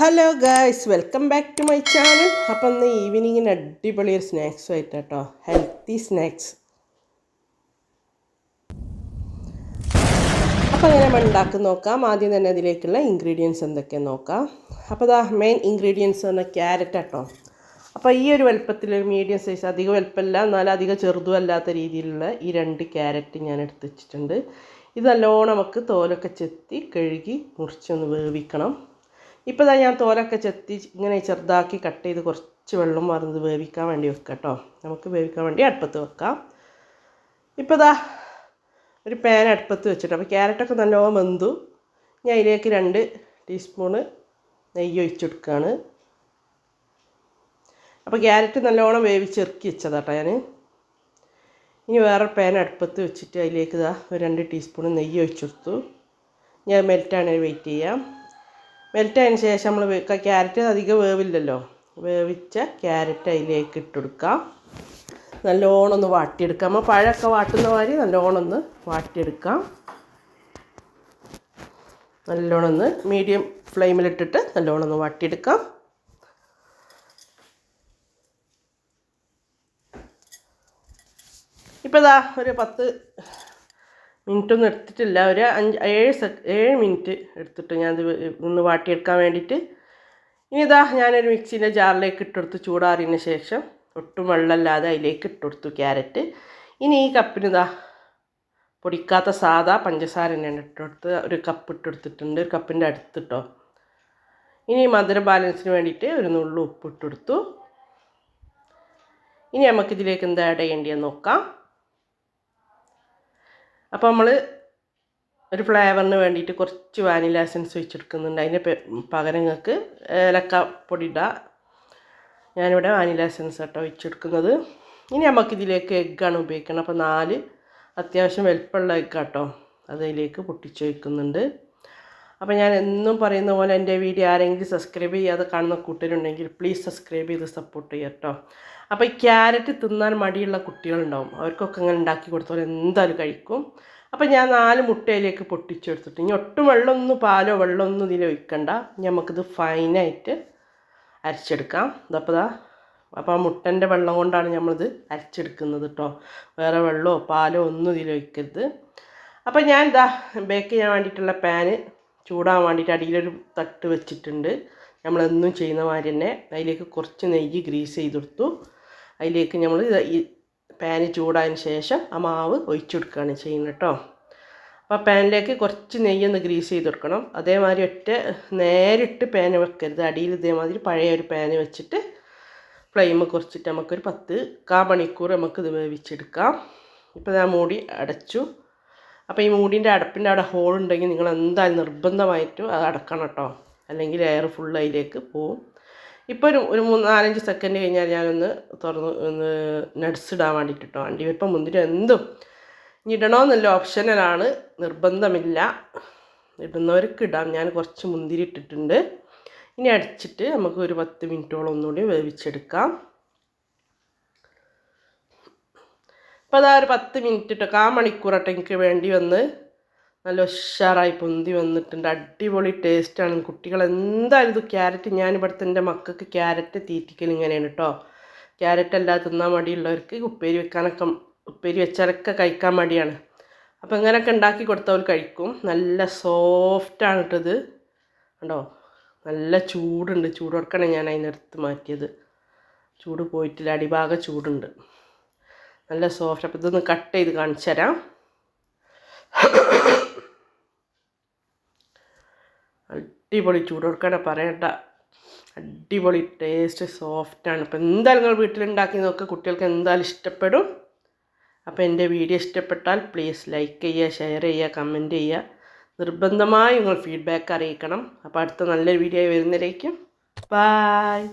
Hello guys welcome back to my channel അപ്പം ഇന്ന് ഈവനിങ്ങിന് അടിപൊളി ഒരു സ്നാക്സും ആയിട്ട് കേട്ടോ. ഹെൽത്തി സ്നാക്സ് അപ്പോൾ അങ്ങനെ നമ്മൾ ഉണ്ടാക്കി നോക്കാം. ആദ്യം തന്നെ അതിലേക്കുള്ള ഇൻഗ്രീഡിയൻസ് എന്തൊക്കെയാണെന്ന് നോക്കാം. അപ്പോൾ ഇതാ മെയിൻ ഇൻഗ്രീഡിയൻസ് പറഞ്ഞാൽ ക്യാരറ്റ് കേട്ടോ അപ്പോൾ ഈ ഒരു വലുപ്പത്തിൽ ഒരു മീഡിയം സൈസ് അധികം വലുപ്പമല്ല എന്നാലും അധികം ചെറുതും അല്ലാത്ത രീതിയിലുള്ള ഈ രണ്ട് ക്യാരറ്റ് ഞാൻ എടുത്ത് വെച്ചിട്ടുണ്ട്. ഇത് നല്ലോണം നമുക്ക് തോലൊക്കെ ചെത്തി കഴുകി മുറിച്ചൊന്ന് വേവിക്കണം. ഇപ്പോൾ ഇതാ ഞാൻ തോലൊക്കെ ചെത്തി ഇങ്ങനെ ചെറുതാക്കി കട്ട് ചെയ്ത് കുറച്ച് വെള്ളം മറന്നത് വേവിക്കാൻ വേണ്ടി വെക്കാം കേട്ടോ. നമുക്ക് വേവിക്കാൻ വേണ്ടി അടുപ്പത്ത് വെക്കാം. ഇപ്പോൾ ഇതാ ഒരു പാൻ അടുപ്പത്ത് വെച്ചിട്ട് അപ്പോൾ ക്യാരറ്റൊക്കെ നല്ലോണം വെന്തു. ഞാൻ അതിലേക്ക് രണ്ട് ടീസ്പൂണ് നെയ്യ് ഒഴിച്ചെടുക്കുകയാണ് അപ്പോൾ ക്യാരറ്റ് നല്ലോണം വേവിച്ചിറക്കി വെച്ചതാട്ടോ ഞാൻ ഇനി വേറെ പാൻ അടുപ്പത്ത് വെച്ചിട്ട് അതിലേക്ക് ഇതാ ഒരു രണ്ട് ടീസ്പൂൺ നെയ്യ് ഒഴിച്ചെടുത്തു ഞാൻ മെൽറ്റാണ് വെയിറ്റ് ചെയ്യാം. മെൽറ്റായതിന് ശേഷം നമ്മൾ ക്യാരറ്റ് അധികം വേവില്ലല്ലോ. വേവിച്ച ക്യാരറ്റ് അതിലേക്ക് ഇട്ടുകൊടുക്കാം നല്ലോണം ഒന്ന് വാട്ടിയെടുക്കാം. നമ്മൾ പഴമൊക്കെ വാട്ടുന്ന മാതിരി നല്ലോണം ഒന്ന് വാട്ടിയെടുക്കാം. നല്ലോണം ഒന്ന് മീഡിയം ഫ്ലെയിമിലിട്ടിട്ട് നല്ലോണം ഒന്ന് വാട്ടിയെടുക്കാം. ഇപ്പോൾ ഇതാ ഒരു പത്ത് മിനിറ്റൊന്നും എടുത്തിട്ടില്ല. ഒരു അഞ്ച് ഏഴ് സെ ഏഴ് മിനിറ്റ് എടുത്തിട്ട് ഞാനത് ഒന്ന് വാട്ടിയെടുക്കാൻ വേണ്ടിയിട്ട്. ഇനി ഇതാ ഞാനൊരു മിക്സീന്റെ ജാറിലേക്ക് ഇട്ടെടുത്ത് ചൂടാറിയതിന് ശേഷം ഒട്ടും വെള്ളമില്ലാതെ അതിലേക്ക് ഇട്ടെടുത്തു ക്യാരറ്റ്. ഇനി ഈ കപ്പിന് ഇതാ പൊടിക്കാത്ത സാധാ പഞ്ചസാര തന്നെയാണ് ഇട്ടെടുത്ത് ഒരു കപ്പ് ഇട്ടെടുത്തിട്ടുണ്ട്. ഒരു കപ്പിന്റെ അടുത്തിട്ടോ. ഇനി മധുര ബാലൻസിന് വേണ്ടിയിട്ട് ഒരു നുള്ളു ഉപ്പ് ഇട്ടെടുത്തു. ഇനി നമുക്കിതിലേക്ക് എന്താ ആഡ് നോക്കാം. അപ്പോൾ നമ്മൾ ഒരു ഫ്ലേവറിന് വേണ്ടിയിട്ട് കുറച്ച് വാനില എസൻസ് വെച്ചെടുക്കുന്നുണ്ട്. അതിന് പകരം നിങ്ങൾക്ക് ഏലക്ക പൊടി ഇടാം ഞാനിവിടെ വാനില എസൻസ് കേട്ടോ വെച്ചെടുക്കുന്നത്. ഇനി നമുക്കിതിലേക്ക് എഗ്ഗാണ് ഉപയോഗിക്കുന്നത് അപ്പോൾ നാല് അത്യാവശ്യം വലുപ്പമുള്ള എഗ്ഗ് കേട്ടോ അതിലേക്ക് പൊട്ടിച്ച് വയ്ക്കുന്നുണ്ട് അപ്പോൾ ഞാൻ എന്നും പറയുന്ന പോലെ എന്റെ വീഡിയോ ആരെങ്കിലും സബ്സ്ക്രൈബ് ചെയ്യാതെ കാണുന്ന കുട്ടികളുണ്ടെങ്കിൽ പ്ലീസ് സബ്സ്ക്രൈബ് ചെയ്ത് സപ്പോർട്ട് ചെയ്യുക കേട്ടോ. അപ്പോൾ ഈ ക്യാരറ്റ് തിന്നാൻ മടിയുള്ള കുട്ടികളുണ്ടാവും. അവർക്കൊക്കെ അങ്ങനെ ഉണ്ടാക്കി കൊടുത്താൽ എന്തായാലും കഴിക്കും. അപ്പോൾ ഞാൻ നാല് മുട്ടയിലേക്ക് പൊട്ടിച്ചെടുത്തിട്ട് ഇനി ഒട്ടും വെള്ളമൊന്നും പാലോ വെള്ളമൊന്നും ഇതിൽ ഒഴിക്കണ്ട. നമുക്കിത് ഫൈനായിട്ട് അരച്ചെടുക്കാം. ഇതപ്പോൾ ഇതാ അപ്പോൾ ആ മുട്ടന്റെ വെള്ളം കൊണ്ടാണ് നമ്മളിത് അരച്ചെടുക്കുന്നത് കേട്ടോ. വേറെ വെള്ളമോ പാലോ ഒന്നും ഇതിൽ ഒഴിക്കരുത്. അപ്പോൾ ഞാൻ ഇതാ ബേക്ക് ചെയ്യാൻ വേണ്ടിയിട്ടുള്ള പാന് ചൂടാൻ വേണ്ടിയിട്ട് അടിയിലൊരു തട്ട് വെച്ചിട്ടുണ്ട്. നമ്മളെന്നും ചെയ്യുന്ന മാതിരി തന്നെ അതിലേക്ക് കുറച്ച് നെയ്യ് ഗ്രീസ് ചെയ്തെടുത്തു അതിലേക്ക് നമ്മൾ ഈ പാന് ചൂടായതിന് ശേഷം ആ മാവ് ഒഴിച്ചെടുക്കുകയാണ് ചെയ്യുന്നത് കേട്ടോ. അപ്പോൾ പാനിലേക്ക് കുറച്ച് നെയ്യ് ഒന്ന് ഗ്രീസ് ചെയ്ത് കൊടുക്കണം. അതേമാതിരി ഒറ്റ നേരിട്ട് പാന് വെക്കരുത്. അടിയിൽ ഇതേമാതിരി പഴയ ഒരു പാന് വെച്ചിട്ട് ഫ്ലെയിം കുറച്ചിട്ട് നമുക്കൊരു പത്ത് കാ മണിക്കൂർ നമുക്കിത് വേവിച്ചെടുക്കാം. ഇപ്പോൾ ഞാൻ മൂടി അടച്ചു. അപ്പോൾ ഈ മൂടിന്റെ അടപ്പിന്റെ അവിടെ ഹോൾ ഉണ്ടെങ്കിൽ നിങ്ങൾ എന്തായാലും നിർബന്ധമായിട്ടും അത് അടക്കണം കേട്ടോ. അല്ലെങ്കിൽ എയർ ഫുൾ അതിലേക്ക് പോവും. ഇപ്പോൾ ഒരു ഒരു മൂന്ന് നാലഞ്ച് സെക്കൻഡ് കഴിഞ്ഞാൽ ഞാനൊന്ന് തുറന്ന് ഒന്ന് നട്സ് ഇടാൻ വേണ്ടിയിട്ട് കേട്ടോ അണ്ടിവെപ്പം മുന്തിരി എന്തും ഇടണമെന്നല്ല ഓപ്ഷനലാണ് നിർബന്ധമില്ല. ഇടുന്നവർക്ക് ഇടാം. ഞാൻ കുറച്ച് മുന്തിരി ഇട്ടിട്ടുണ്ട്. ഇനി അടിച്ചിട്ട് നമുക്ക് ഒരു പത്ത് മിനിറ്റോളം ഒന്നുകൂടി വേവിച്ചെടുക്കാം. അപ്പോൾ അതാ ഒരു പത്ത് മിനിറ്റ് ഇട്ടൊക്കെ കാ മണിക്കൂറട്ടെ എനിക്ക് വേണ്ടി വന്ന് നല്ല ഉഷാറായി പൊന്തി വന്നിട്ടുണ്ട് അടിപൊളി ടേസ്റ്റാണ് കുട്ടികൾ എന്തായാലും ഇത് ക്യാരറ്റ് ഞാൻ ഇവിടുത്തെ എന്റെ മക്കൾക്ക് ക്യാരറ്റ് തീറ്റിക്കൽ ഇങ്ങനെയാണ് കേട്ടോ ക്യാരറ്റ് അല്ലാതെ തിന്നാൻ മടിയുള്ളവർക്ക് ഉപ്പേരി വെക്കാനൊക്കെ ഉപ്പേരി വെച്ചാലൊക്കെ കഴിക്കാൻ മടിയാണ്. അപ്പോൾ ഇങ്ങനെയൊക്കെ ഉണ്ടാക്കി കൊടുത്തവർ കഴിക്കും. നല്ല സോഫ്റ്റാണ് കേട്ടത് കണ്ടോ? നല്ല ചൂടുണ്ട്. ചൂട് കൊടുക്കണം ഞാൻ അതിനടുത്ത് മാറ്റിയത്. ചൂട് പോയിട്ടില്ല. അടിഭാഗം ചൂടുണ്ട്. നല്ല സോഫ്റ്റ്. അപ്പോൾ ഇതൊന്ന് കട്ട് ചെയ്ത് കാണിച്ചു തരാം. അടിപൊളി ചൂട് കൊടുക്കണ പറയണ്ട. അടിപൊളി ടേസ്റ്റ് സോഫ്റ്റാണ് അപ്പോൾ എന്തായാലും നിങ്ങൾ വീട്ടിലുണ്ടാക്കി നോക്കുക കുട്ടികൾക്ക് എന്തായാലും ഇഷ്ടപ്പെടും. അപ്പോൾ എന്റെ വീഡിയോ ഇഷ്ടപ്പെട്ടാൽ പ്ലീസ് ലൈക്ക് ചെയ്യുക ഷെയർ ചെയ്യുക കമന്റ് ചെയ്യുക. നിർബന്ധമായി നിങ്ങൾ ഫീഡ്ബാക്ക് അറിയിക്കണം. അപ്പോൾ അടുത്ത നല്ലൊരു വീഡിയോ വരുന്നതിലേക്കും. ബായ്